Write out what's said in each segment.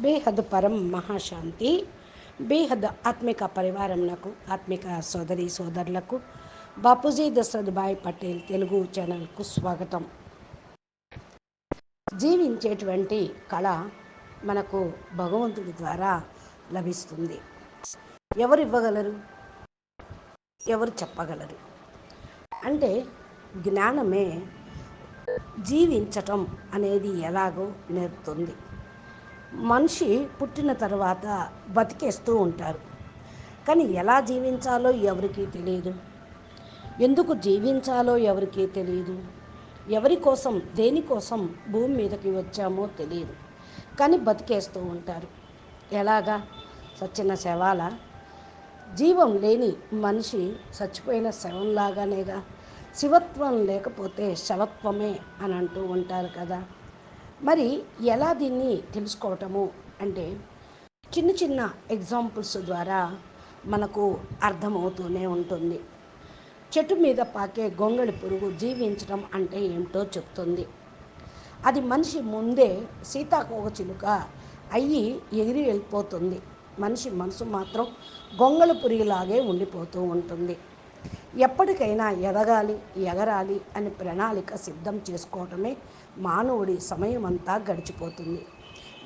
బేహద్ పరం మహాశాంతి బేహద్ ఆత్మిక పరివారంలకు ఆత్మిక సోదరి సోదరులకు బాపూజీ దశరథ్భాయ్ పటేల్ తెలుగు ఛానల్కు స్వాగతం. జీవించేటువంటి కళ మనకు భగవంతుడి ద్వారా లభిస్తుంది. ఎవరు ఇవ్వగలరు? ఎవరు చెప్పగలరు? అంటే జ్ఞానమే జీవించటం అనేది ఎలాగో నేర్పుతుంది. మనిషి పుట్టిన తర్వాత బతికేస్తూ ఉంటారు. కానీ ఎలా జీవించాలో ఎవరికీ తెలియదు ఎందుకు జీవించాలో ఎవరికీ తెలియదు ఎవరి కోసం దేనికోసం భూమి మీదకి వచ్చామో తెలియదు కానీ బతికేస్తూ ఉంటారు. ఎలాగా? సచ్చిన శవాల? జీవం లేని మనిషి చచ్చిపోయిన శవంలాగానేగా శివత్వం లేకపోతే శవత్వమే అని అంటూ ఉంటారు కదా. మరి ఎలా దీన్ని తెలుసుకోవటము అంటే చిన్న చిన్న ఎగ్జాంపుల్స్ ద్వారా మనకు అర్థమవుతూనే ఉంటుంది. చెట్టు మీద పాకే గొంగళి పురుగు జీవించడం అంటే ఏమిటో చెప్తుంది. అది మనిషి ముందే సీతాకోక చిలుక అయ్యి ఎగిరి వెళ్ళిపోతుంది. మనిషి మనసు మాత్రం గొంగళి పురిగిలాగే ఉండిపోతూ ఉంటుంది. ఎప్పటికైనా ఎదగాలి ఎగరాలి అని ప్రణాళిక సిద్ధం చేసుకోవటమే మానవుడి సమయం అంతా గడిచిపోతుంది.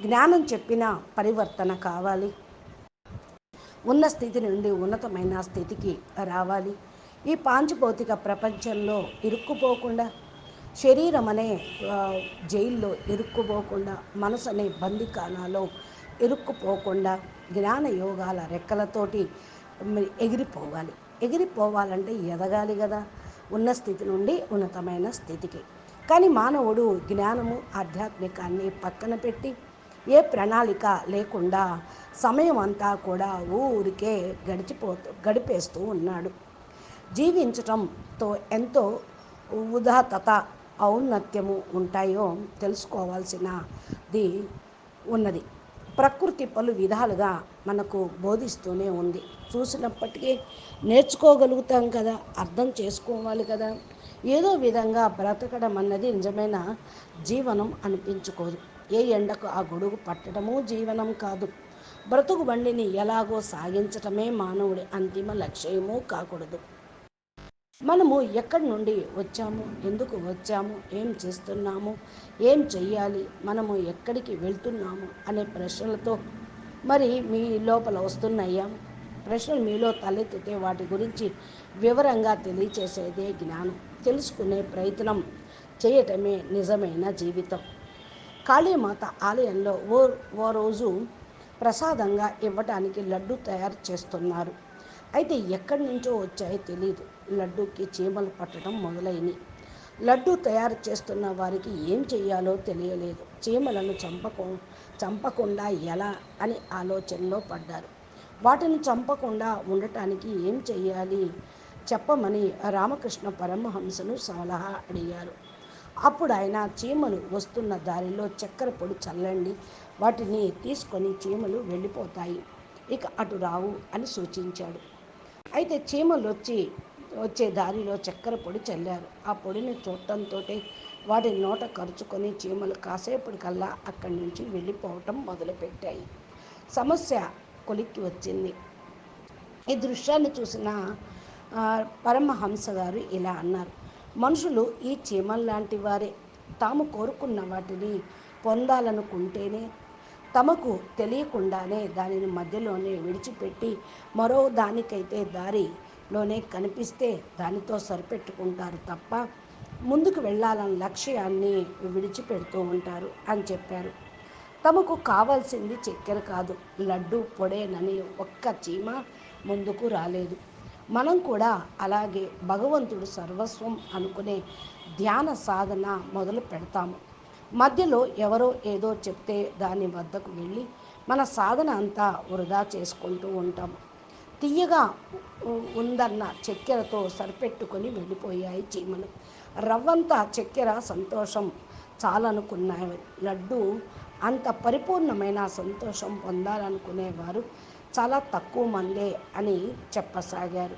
జ్ఞానం చెప్పిన పరివర్తన కావాలి. ఉన్న స్థితి నుండి ఉన్నతమైన స్థితికి రావాలి. ఈ పాంచభౌతిక ప్రపంచంలో ఇరుక్కుపోకుండా శరీరం అనే జైల్లో ఇరుక్కుపోకుండా మనసు అనే బందికానాలో ఇరుక్కుపోకుండా జ్ఞాన యోగాల రెక్కలతోటి ఎగిరిపోవాలి. ఎగిరిపోవాలంటే ఎదగాలి కదా. ఉన్న స్థితి నుండి ఉన్నతమైన స్థితికి. కానీ మానవుడు జ్ఞానము ఆధ్యాత్మికాన్ని పక్కన పెట్టి ఏ ప్రణాళిక లేకుండా సమయం అంతా కూడా ఊరికే గడిచిపోతూ గడిపేస్తూ ఉన్నాడు. జీవించటంతో ఎంతో ఉదాతత ఔన్నత్యము ఉంటాయో తెలుసుకోవాల్సినది ఉన్నది. ప్రకృతి పలు విధాలుగా మనకు బోధిస్తూనే ఉంది. చూసినప్పటికీ నేర్చుకోగలుగుతాం కదా అర్థం చేసుకోవాలి కదా. ఏదో విధంగా బ్రతకడం అన్నది నిజమైన జీవనం అనిపించుకోదు. ఏ ఎండకు ఆ గొడుగు పట్టడము జీవనం కాదు. బ్రతుకు బండిని ఎలాగో సాగించటమే మానవుడి అంతిమ లక్ష్యము కాకూడదు. మనము ఎక్కడి నుండి వచ్చాము? ఎందుకు వచ్చాము? ఏం చేస్తున్నాము? ఏం చెయ్యాలి? మనము ఎక్కడికి వెళ్తున్నాము? అనే ప్రశ్నలతో మరి మీ లోపల వస్తున్నాయా? ప్రశ్నలు మీలో తలెత్తితే వాటి గురించి వివరంగా తెలియచేసేదే జ్ఞానం. తెలుసుకునే ప్రయత్నం చేయటమే నిజమైన జీవితం. కాళీమాత ఆలయంలో ఓ ఓ రోజు ప్రసాదంగా ఇవ్వటానికి లడ్డు తయారు చేస్తున్నారు. అయితే ఎక్కడి నుంచో వచ్చాయో తెలియదు లడ్డూకి చీమలు పట్టడం మొదలైనవి లడ్డు తయారు చేస్తున్న వారికి ఏం చేయాలో తెలియలేదు. చీమలను చంపకో చంపకుండా ఎలా అని ఆలోచనలో పడ్డారు. వాటిని చంపకుండా ఉండటానికి ఏం చేయాలి చెప్పమని రామకృష్ణ పరమహంసను సలహా అడిగారు. అప్పుడు ఆయన చీమలు వస్తున్న దారిలో చక్కెర పొడి చల్లండి వాటిని తీసుకొని చీమలు వెళ్ళిపోతాయి ఇక అటు రావు అని సూచించాడు. అయితే చీమలు వచ్చి వచ్చే దారిలో చక్కెర పొడి చల్లారు. ఆ పొడిని చూడటంతో వాటి నోట ఖర్చుకొని చీమలు కాసేపటికల్లా అక్కడి నుంచి వెళ్ళిపోవటం మొదలుపెట్టాయి. సమస్య కొలిక్కి వచ్చింది. ఈ దృశ్యాన్ని చూసిన పరమహంస గారు ఇలా అన్నారు. మనుషులు ఈ చీమల్ లాంటి వారే. తాము కోరుకున్న వాటిని పొందాలనుకుంటేనే తమకు తెలియకుండానే దానిని మధ్యలోనే విడిచిపెట్టి మరో దానికైతే దారిలోనే కనిపిస్తే దానితో సరిపెట్టుకుంటారు తప్ప ముందుకు వెళ్ళాలన్న లక్ష్యాన్ని విడిచిపెడుతూ ఉంటారు అని చెప్పారు. తమకు కావాల్సింది చక్కెర కాదు లడ్డు పొడేనని ఒక్క చీమ ముందుకు రాలేదు. మనం కూడా అలాగే భగవంతుడు సర్వస్వం అనుకునే ధ్యాన సాధన మొదలు పెడతాము. మధ్యలో ఎవరో ఏదో చెప్తే దాని వద్దకు వెళ్ళి మన సాధన అంతా వృధా చేసుకుంటూ ఉంటాము తీయగా ఉందన్న చక్కెరతో సరిపెట్టుకొని వెళ్ళిపోయాయి చీమలు. రవ్వంతా చక్కెర సంతోషం చాలనుకున్నాయి. లడ్డు అంత పరిపూర్ణమైన సంతోషం పొందాలనుకునేవారు చాలా తక్కువ మందే అని చెప్పసాగారు.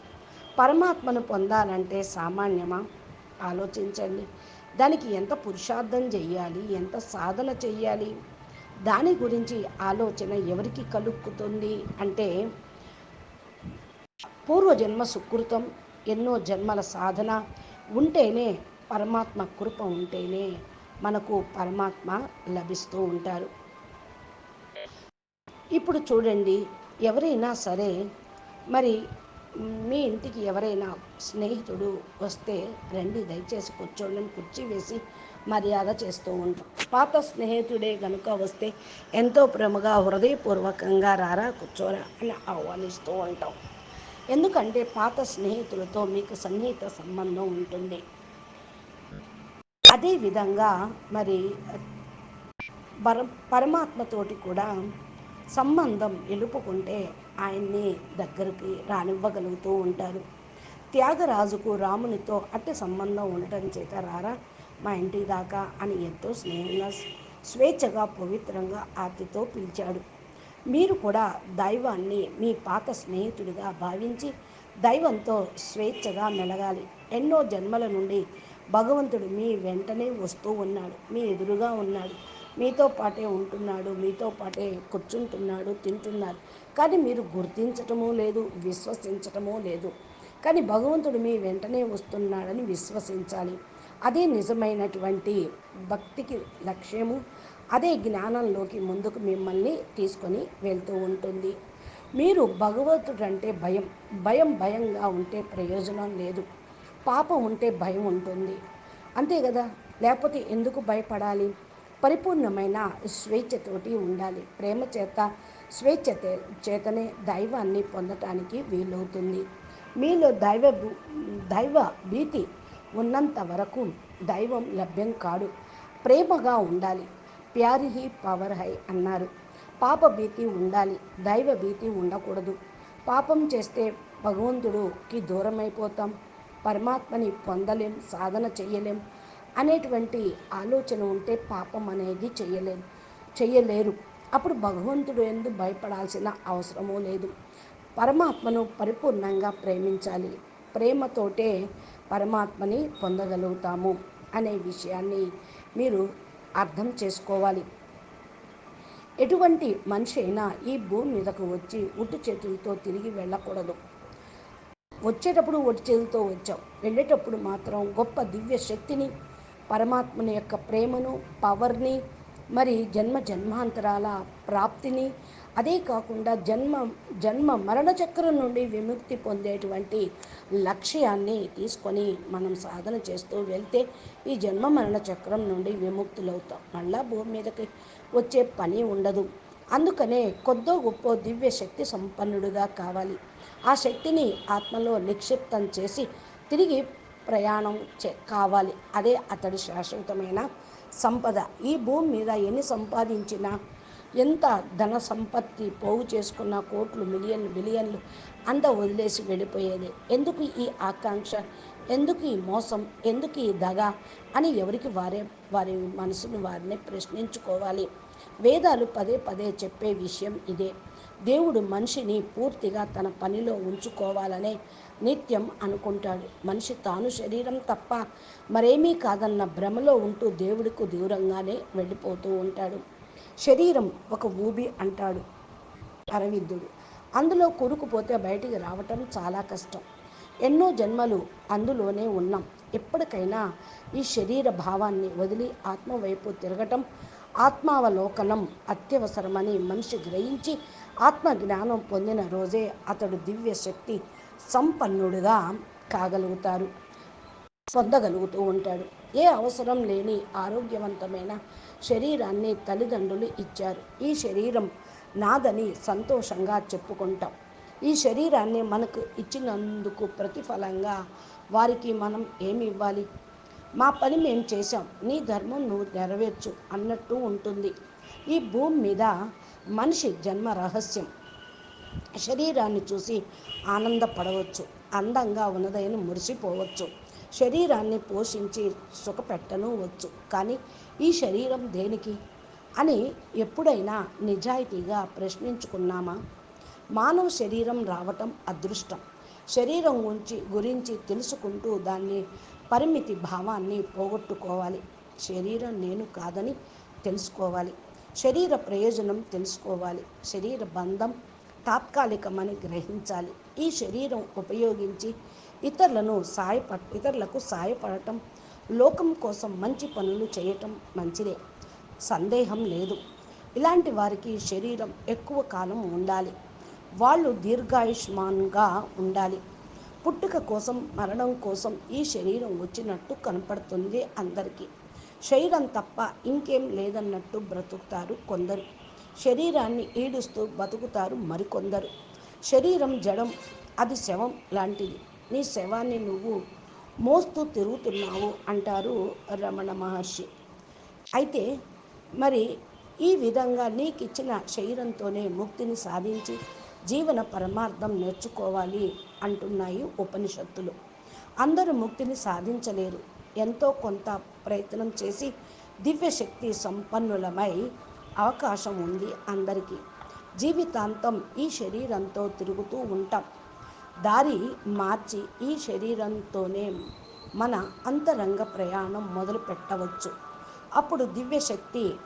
పరమాత్మను పొందాలంటే సామాన్యమా? ఆలోచించండి. దానికి ఎంత పురుషార్థం చెయ్యాలి? ఎంత సాధన చెయ్యాలి? దాని గురించి ఆలోచన ఎవరికి కలుక్కుతుంది అంటే పూర్వజన్మ సుకృతం ఎన్నో జన్మల సాధన ఉంటేనే పరమాత్మ కృప ఉంటేనే మనకు పరమాత్మ లభిస్తూ ఉంటారు. ఇప్పుడు చూడండి ఎవరైనా సరే మరి మీ ఇంటికి ఎవరైనా స్నేహితుడు వస్తే రండి దయచేసి కూర్చోండి కుర్చీ వేసి మర్యాద చేస్తూ ఉంటాం. పాత స్నేహితుడే కనుక వస్తే ఎంతో ప్రేమగా హృదయపూర్వకంగా రారా కూర్చోరా అని ఆహ్వానిస్తూ ఉంటాం. ఎందుకంటే పాత స్నేహితులతో మీకు సన్నిహిత సంబంధం ఉంటుంది. అదేవిధంగా మరి పర పరమాత్మతోటి కూడా సంబంధం నిలుపుకుంటే ఆయన్ని దగ్గరికి రానివ్వగలుగుతూ ఉంటారు. త్యాగరాజుకు రామునితో అట్టి సంబంధం ఉండటం చేత రారా? మా ఇంటి దాకా అని ఎంతో స్నేహంగా స్వేచ్ఛగా పవిత్రంగా ఆర్తితో పిలిచాడు. మీరు కూడా దైవాన్ని మీ పాత స్నేహితుడిగా భావించి దైవంతో స్వేచ్ఛగా మెలగాలి. ఎన్నో జన్మల నుండి భగవంతుడు మీ వెంటనే వస్తూ ఉన్నాడు. మీ ఎదురుగా ఉన్నాడు. మీతో పాటే ఉంటున్నాడు మీతో పాటే కూర్చుంటున్నాడు తింటున్నారు కానీ మీరు గుర్తించటమూ లేదు విశ్వసించటమూ లేదు. కానీ భగవంతుడు మీ వెంటనే వస్తున్నాడని విశ్వసించాలి. అదే నిజమైనటువంటి భక్తికి లక్ష్యము. అదే జ్ఞానంలోకి ముందుకు మిమ్మల్ని తీసుకొని వెళ్తూ ఉంటుంది. మీరు భగవంతుడు అంటే భయం. భయం భయంగా ఉంటే ప్రయోజనం లేదు. పాపం ఉంటే భయం ఉంటుంది. అంతే కదా? లేకపోతే ఎందుకు భయపడాలి? పరిపూర్ణమైన స్వేచ్ఛతోటి ఉండాలి. ప్రేమ చేత స్వేచ్ఛ చేతనే దైవాన్ని పొందటానికి వీలవుతుంది. మీలో దైవ దైవ భీతి ఉన్నంత వరకు దైవం లభ్యం కాడు. ప్రేమగా ఉండాలి. ప్యార్ హీ పవర్ హై అన్నారు. పాప భీతి ఉండాలి. దైవ భీతి ఉండకూడదు. పాపం చేస్తే భగవంతుడుకి దూరమైపోతాం. పరమాత్మని పొందలేం సాధన చేయలేం అనేటువంటి ఆలోచన ఉంటే పాపం అనేది చేయలేదు చేయలేరు. అప్పుడు భగవంతుడు ఎందుకు భయపడాల్సిన అవసరమూ లేదు. పరమాత్మను పరిపూర్ణంగా ప్రేమించాలి. ప్రేమతోటే పరమాత్మని పొందగలుగుతాము అనే విషయాన్ని మీరు అర్థం చేసుకోవాలి. ఎటువంటి మనిషి అయినా ఈ భూమి మీదకు వచ్చి ఉట్టు చేతులతో తిరిగి వెళ్ళకూడదు. వచ్చేటప్పుడు ఒట్టి చేతులతో వచ్చాం. వెళ్ళేటప్పుడు మాత్రం గొప్ప దివ్య శక్తిని పరమాత్మని యొక్క ప్రేమను పవర్ని మరి జన్మ జన్మాంతరాల ప్రాప్తిని అదే కాకుండా జన్మ జన్మ మరణ చక్రం నుండి విముక్తి పొందేటువంటి లక్ష్యాన్ని తీసుకొని మనం సాధన చేస్తూ వెళ్తే ఈ జన్మ మరణ చక్రం నుండి విముక్తులవుతాం. మళ్ళా భూమి మీదకి వచ్చే పని ఉండదు. అందుకనే కొద్దో గొప్ప దివ్య శక్తి సంపన్నుడుగా కావాలి. ఆ శక్తిని ఆత్మలో నిక్షిప్తం చేసి తిరిగి ప్రయాణం చే కావాలి. అదే అతడి శాశ్వతమైన సంపద. ఈ భూమి మీద ఎన్ని సంపాదించినా ఎంత ధన సంపత్తి పోగు చేసుకున్న కోట్లు మిలియన్లు బిలియన్లు అంత వదిలేసి వెళ్ళిపోయేది. ఎందుకు ఈ ఆకాంక్ష? ఎందుకు ఈ మోసం? ఎందుకు ఈ దగ? అని ఎవరికి వారే వారి మనసును వారిని ప్రశ్నించుకోవాలి. వేదాలు పదే పదే చెప్పే విషయం ఇదే. దేవుడు మనిషిని పూర్తిగా తన పనిలో ఉంచుకోవాలనే నిత్యం అనుకుంటాడు. మనిషి తాను శరీరం తప్ప మరేమీ కాదన్న భ్రమలో ఉంటూ దేవుడికి దూరంగానే వెళ్ళిపోతూ ఉంటాడు. శరీరం ఒక ఊబి అంటాడు అరవిందుడు. అందులో కూరుకుపోతే బయటికి రావటం చాలా కష్టం. ఎన్నో జన్మలు అందులోనే ఉన్నాం. ఎప్పటికైనా ఈ శరీర భావాన్ని వదిలి ఆత్మ వైపు తిరగటం ఆత్మావలోకనం అత్యవసరమని మనిషి గ్రహించి ఆత్మ జ్ఞానం పొందిన రోజే అతడు దివ్య శక్తి సంపన్నుడుగా కాగలుగుతారు పొందగలుగుతూ ఉంటాడు. ఏ అవసరం లేని ఆరోగ్యవంతమైన శరీరాన్ని తల్లిదండ్రులు ఇచ్చారు. ఈ శరీరం నాదని సంతోషంగా చెప్పుకుంటాం. ఈ శరీరాన్ని మనకు ఇచ్చినందుకు ప్రతిఫలంగా వారికి మనం ఏమి ఇవ్వాలి? మా పని మేము చేశాం. నీ ధర్మం నువ్వు నెరవేర్చు అన్నట్టు ఉంటుంది. ఈ భూమి మీద మనిషి జన్మ రహస్యం. శరీరాన్ని చూసి ఆనందపడవచ్చు అందంగా ఉన్నదని మురిసిపోవచ్చు. శరీరాన్ని పోషించి సుఖపెట్టను వచ్చు కానీ ఈ శరీరం దేనికి? అని ఎప్పుడైనా నిజాయితీగా ప్రశ్నించుకున్నామా? మానవ శరీరం రావటం అదృష్టం. శరీరం గురించి గురించి తెలుసుకుంటూ దాన్ని పరిమితి భావాన్ని పోగొట్టుకోవాలి. శరీరం నేను కాదని తెలుసుకోవాలి. శరీర ప్రయోజనం తెలుసుకోవాలి. శరీర బంధం తాత్కాలికమని గ్రహించాలి. ఈ శరీరం ఉపయోగించి ఇతరులను సాయప ఇతరులకు సాయపడటం లోకం కోసం మంచి పనులు చేయటం మంచిదే. సందేహం లేదు. ఇలాంటి వారికి శరీరం ఎక్కువ కాలం ఉండాలి. వాళ్ళు దీర్ఘాయుష్మాన్గా ఉండాలి. పుట్టుక కోసం మరణం కోసం ఈ శరీరం వచ్చినట్టు కనపడుతుంది అందరికీ. శరీరం తప్ప ఇంకేం లేదన్నట్టు బ్రతుకుతారు కొందరు. శరీరాన్ని ఈడుస్తూ బతుకుతారు మరికొందరు. శరీరం జడం అది శవం లాంటిది. నీ శవాన్ని నువ్వు మోస్తూ తిరుగుతున్నావు అంటారు రమణ మహర్షి. అయితే మరి ఈ విధంగా నీకు ఇచ్చిన శరీరంతోనే ముక్తిని సాధించి జీవన పరమార్థం నేర్చుకోవాలి అంటున్నాయి ఉపనిషత్తులు. అందరూ ముక్తిని సాధించలేరు. ఎంతో కొంత ప్రయత్నం చేసి దివ్యశక్తి సంపన్నులమై అవకాశం ఉంది అందరికీ. జీవితాంతం ఈ శరీరంతో తిరుగుతూ ఉంటాం. దారి మార్చి ఈ శరీరంతోనే మన అంతరంగ ప్రయాణం మొదలు పెట్టవచ్చు. అప్పుడు దివ్యశక్తి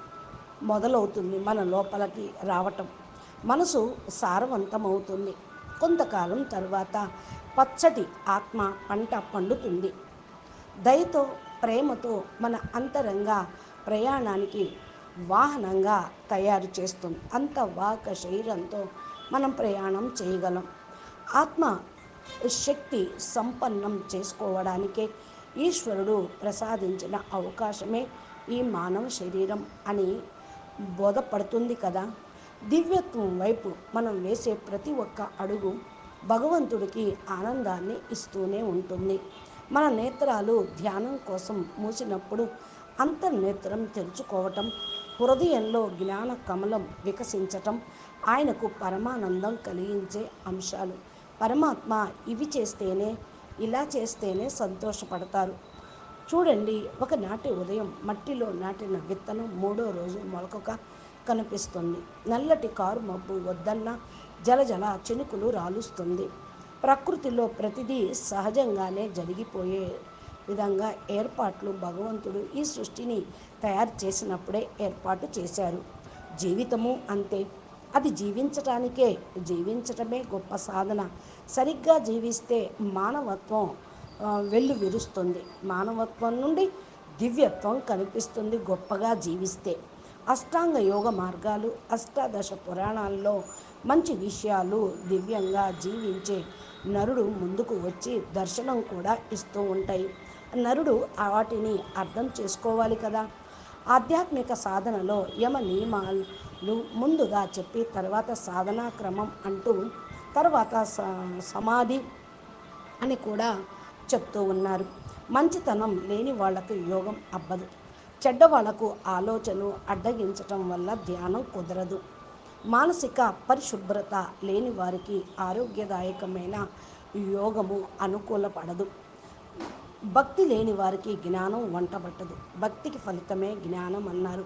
మొదలవుతుంది మన లోపలికి రావటం. మనసు సారవంతమవుతుంది. కొంతకాలం తర్వాత పచ్చటి ఆత్మ పంట పండుతుంది. దయతో ప్రేమతో మన అంతరంగ ప్రయాణానికి వాహనంగా తయారు చేస్తుంది. అంత వాక శరీరంతో మనం ప్రయాణం చేయగలం. ఆత్మ శక్తి సంపన్నం చేసుకోవడానికే ఈశ్వరుడు ప్రసాదించిన అవకాశమే ఈ మానవ శరీరం అని బోధపడుతుంది కదా. దివ్యత్వం వైపు మనం వేసే ప్రతి ఒక్క అడుగు భగవంతుడికి ఆనందాన్ని ఇస్తూనే ఉంటుంది. మన నేత్రాలు ధ్యానం కోసం మూసినప్పుడు అంతర్నేత్రం తెరుచుకోవటం హృదయంలో జ్ఞాన కమలం వికసించటం ఆయనకు పరమానందం కలిగించే అంశాలు. పరమాత్మ ఇవి చేస్తేనే ఇలా చేస్తేనే సంతోషపడతారు. చూడండి ఒకనాటి ఉదయం మట్టిలో నాటిన విత్తనం మూడో రోజు మొలకగా కనిపిస్తుంది. నల్లటి కారు మబ్బు వద్దన్న జలజల చినుకులు రాలుస్తుంది. ప్రకృతిలో ప్రతిదీ సహజంగానే జరిగిపోయే విధంగా ఏర్పాట్లు భగవంతుడు ఈ సృష్టిని తయారు చేసినప్పుడే ఏర్పాటు చేశారు. జీవితము అంతే. అది జీవించటానికే జీవించటమే గొప్ప సాధన. సరిగ్గా జీవిస్తే మానవత్వం వెళ్ళు విరుస్తుంది. మానవత్వం నుండి దివ్యత్వం కనిపిస్తుంది గొప్పగా జీవిస్తే. అష్టాంగ యోగ మార్గాలు అష్టాదశ పురాణాల్లో మంచి విషయాలు దివ్యంగా జీవించే నరుడు ముందుకు వచ్చి దర్శనం కూడా ఇస్తూ ఉంటాయి. నరుడు వాటిని అర్థం చేసుకోవాలి కదా. ఆధ్యాత్మిక సాధనలో యమ నియమాలు ముందుగా చెప్పి తర్వాత సాధనా క్రమం అంటూ తర్వాత సమాధి అని కూడా చెప్తూ ఉన్నారు. మంచితనం లేని వాళ్ళకు యోగం అబ్బదు. చెడ్డవాళ్ళకు ఆలోచన అడ్డగించటం వల్ల ధ్యానం కుదరదు. మానసిక పరిశుభ్రత లేని వారికి ఆరోగ్యదాయకమైన యోగము అనుకూలపడదు. భక్తి లేని వారికి జ్ఞానం వంటబట్టదు. భక్తికి ఫలితమే జ్ఞానం అన్నారు.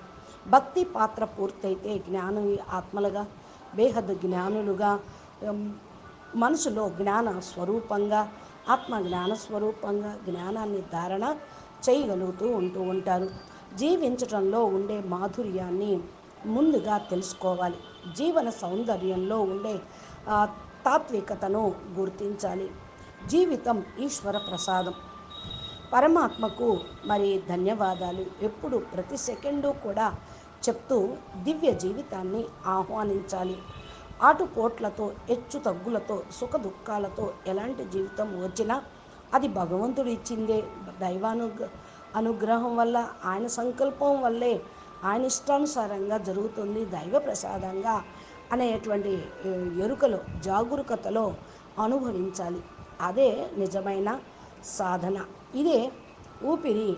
భక్తి పాత్ర పూర్తయితే జ్ఞానం ఆత్మలుగా బేహద్ జ్ఞానులుగా మనసులో జ్ఞాన స్వరూపంగా ఆత్మ జ్ఞాన స్వరూపంగా జ్ఞానాన్ని ధారణ చేయగలుగుతూ ఉంటూ ఉంటారు. జీవించటంలో ఉండే మాధుర్యాన్ని ముందుగా తెలుసుకోవాలి. జీవన సౌందర్యంలో ఉండే తాత్వికతను గుర్తించాలి. జీవితం ఈశ్వర ప్రసాదం. పరమాత్మకు మరి ధన్యవాదాలు. ఎప్పుడు ప్రతి సెకండు కూడా చెప్తూ దివ్య జీవితాన్ని ఆహ్వానించాలి. ఆటుపోట్లతో హెచ్చు తగ్గులతో సుఖ దుఃఖాలతో ఎలాంటి జీవితం వచ్చినా అది భగవంతుడు ఇచ్చిందే. దైవాను అనుగ్రహం వల్ల ఆయన సంకల్పం వల్లే ఆయన ఇష్టానుసారంగా జరుగుతుంది దైవ ప్రసాదంగా అనేటువంటి ఎరుకలో జాగరూకతలో అనుభవించాలి. అదే నిజమైన సాధన. ఇదే ఊపిరి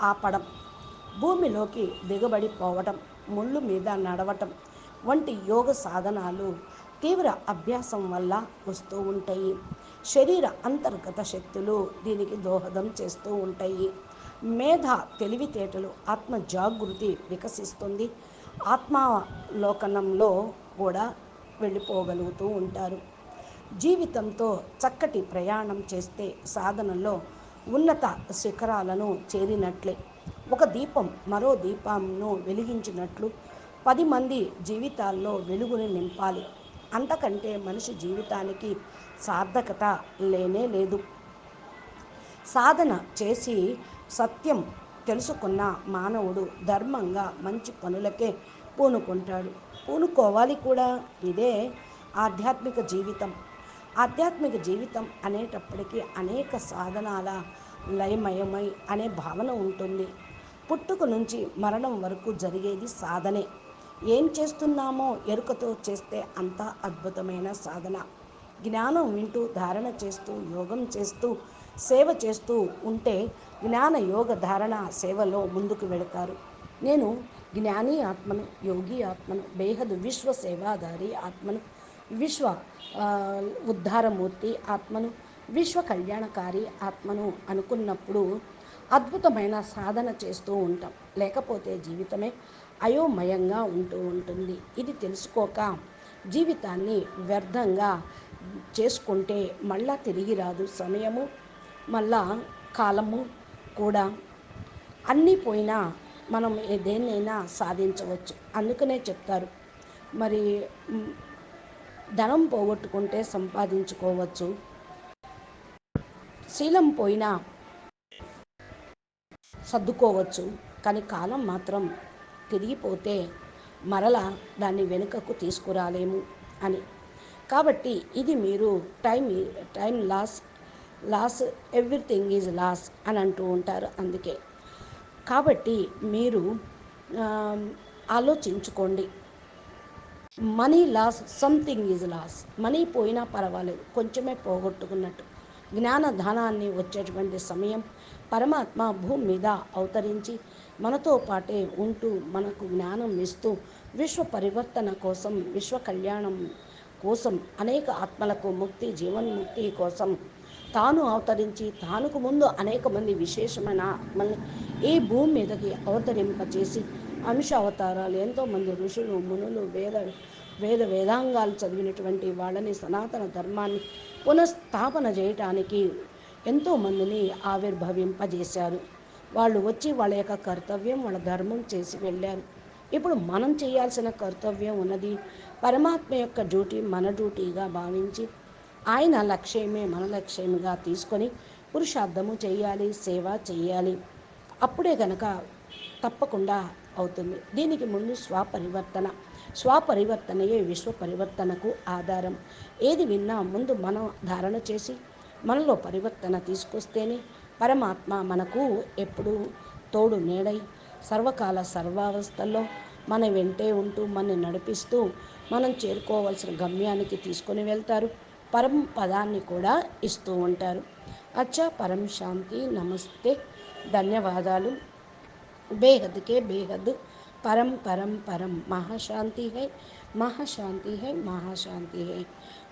ఆపడం భూమిలోకి దిగబడిపోవటం ముళ్ళు మీద నడవటం వంటి యోగ సాధనాలు తీవ్ర అభ్యాసం వల్ల వస్తూ ఉంటాయి. శరీర అంతర్గత శక్తులు దీనికి దోహదం చేస్తూ ఉంటాయి. మేధ తెలివితేటలు ఆత్మ జాగృతి వికసిస్తుంది. ఆత్మాలోకనంలో కూడా వెళ్ళిపోగలుగుతూ ఉంటారు. జీవితంతో చక్కటి ప్రయాణం చేస్తే సాధనలో ఉన్నత శిఖరాలను చేరినట్లే. ఒక దీపం మరో దీపంను వెలిగించినట్లు పది మంది జీవితాల్లో వెలుగుని నింపాలి. అంతకంటే మనిషి జీవితానికి సార్థకత లేనే లేదు. సాధన చేసి సత్యం తెలుసుకున్న మానవుడు ధర్మంగా మంచి పనులకే పూనుకుంటాడు. పూనుకోవాలి కూడా. ఇదే ఆధ్యాత్మిక జీవితం. ఆధ్యాత్మిక జీవితం అనేటప్పటికీ అనేక సాధనాల లయమయమై అనే భావన ఉంటుంది. పుట్టుక నుంచి మరణం వరకు జరిగేది సాధనే. ఏం చేస్తున్నామో ఎరుకతో చేస్తే అంతా అద్భుతమైన సాధన. జ్ఞానం వింటూ ధారణ చేస్తూ యోగం చేస్తూ సేవ చేస్తూ ఉంటే జ్ఞాన యోగ ధారణ సేవలో ముందుకు వెళతారు. నేను జ్ఞాని ఆత్మను యోగి ఆత్మను బేహద్ విశ్వ సేవాదారి ఆత్మను విశ్వ ఉద్ధారమూర్తి ఆత్మను విశ్వ కళ్యాణకారి ఆత్మను అనుకున్నప్పుడు అద్భుతమైన సాధన చేస్తూ ఉంటాం. లేకపోతే జీవితమే అయోమయంగా ఉంటూ ఉంటుంది. ఇది తెలుసుకోక జీవితాన్ని వ్యర్థంగా చేసుకుంటే మళ్ళా తిరిగి రాదు సమయము మళ్ళా కాలము కూడా. అన్నీ పోయినా మనం దేన్నైనా సాధించవచ్చు. అందుకనే చెప్తారు. మరి ధనం పోగొట్టుకుంటే సంపాదించుకోవచ్చు. శీలం పోయినా సర్దుకోవచ్చు. కానీ కాలం మాత్రం తిరిగిపోతే మరలా దాన్ని వెనుకకు తీసుకురాలేము అని. కాబట్టి ఇది మీరు time time loss loss everything is loss అని అంటూ ఉంటారు అందుకే. కాబట్టి మీరు ఆలోచించుకోండి. Money loss something is loss money పోయినా పర్వాలేదు. కొంచెమే పోగొట్టుకున్నట్టు. జ్ఞాన ధనాన్ని వచ్చేటువంటి సమయం పరమాత్మ భూమి మీద అవతరించి మనతో పాటే ఉంటూ మనకు జ్ఞానం ఇస్తూ విశ్వ పరివర్తన కోసం విశ్వ కళ్యాణం కోసం అనేక ఆత్మలకు ముక్తి జీవన్ముక్తి కోసం తాను అవతరించి తానుకు ముందు అనేక మంది విశేషమైన ఆత్మల్ని ఈ భూమి మీదకి అవతరింపచేసి అంశ అవతారాలు. ఎంతోమంది ఋషులు మునులు వేద వేద వేదాంగాలు చదివినటువంటి వాళ్ళని సనాతన ధర్మాన్ని పునఃస్థాపన చేయటానికి ఎంతోమందిని ఆవిర్భవింపజేశారు. వాళ్ళు వచ్చి వాళ్ళ యొక్క కర్తవ్యం వాళ్ళ ధర్మం చేసి వెళ్ళారు. ఇప్పుడు మనం చేయాల్సిన కర్తవ్యం ఉన్నది పరమాత్మ యొక్క డ్యూటీ మన డ్యూటీగా భావించి ఆయన లక్ష్యమే మన లక్ష్యముగా తీసుకొని పురుషార్థము చేయాలి సేవ చేయాలి. అప్పుడే కనుక తప్పకుండా అవుతుంది. దీనికి ముందు స్వపరివర్తన. స్వపరివర్తనయే విశ్వ పరివర్తనకు ఆధారం. ఏది విన్నా ముందు మనం ధారణ చేసి మనలో పరివర్తన తీసుకొస్తేనే పరమాత్మ మనకు ఎప్పుడు తోడు నీడై సర్వకాల సర్వావస్థల్లో మన వెంటే ఉంటూ మన నడిపిస్తూ మనం చేరుకోవాల్సిన గమ్యానికి తీసుకొని వెళ్తారు. పరం పదాన్ని కూడా ఇస్తూ ఉంటారు. అచ్చా పరం శాంతి నమస్తే. ధన్యవాదాలు. బేహద్కే బేహద్. పరం పరం పరం. మహాశాంతి high మహాశాంతి high మహాశాంతి high.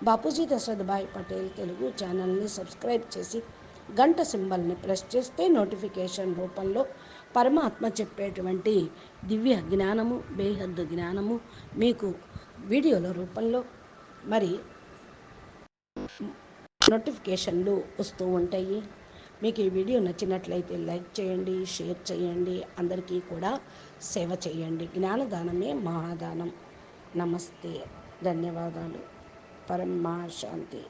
Bapuji Dashrathbhai Patel Telugu ఛానల్ని సబ్స్క్రైబ్ చేసి గంట సింబల్ని ప్రెస్ చేస్తే నోటిఫికేషన్ రూపంలో పరమాత్మ చెప్పేటువంటి దివ్య జ్ఞానము బేహద్దు జ్ఞానము మీకు వీడియోల రూపంలో మరి నోటిఫికేషన్లు వస్తూ ఉంటాయి. మీకు ఈ వీడియో నచ్చినట్లయితే లైక్ చేయండి షేర్ చేయండి అందరికీ కూడా సేవ చేయండి. జ్ఞానదానమే మహాదానం. నమస్తే. ధన్యవాదాలు. పరమా శాంతి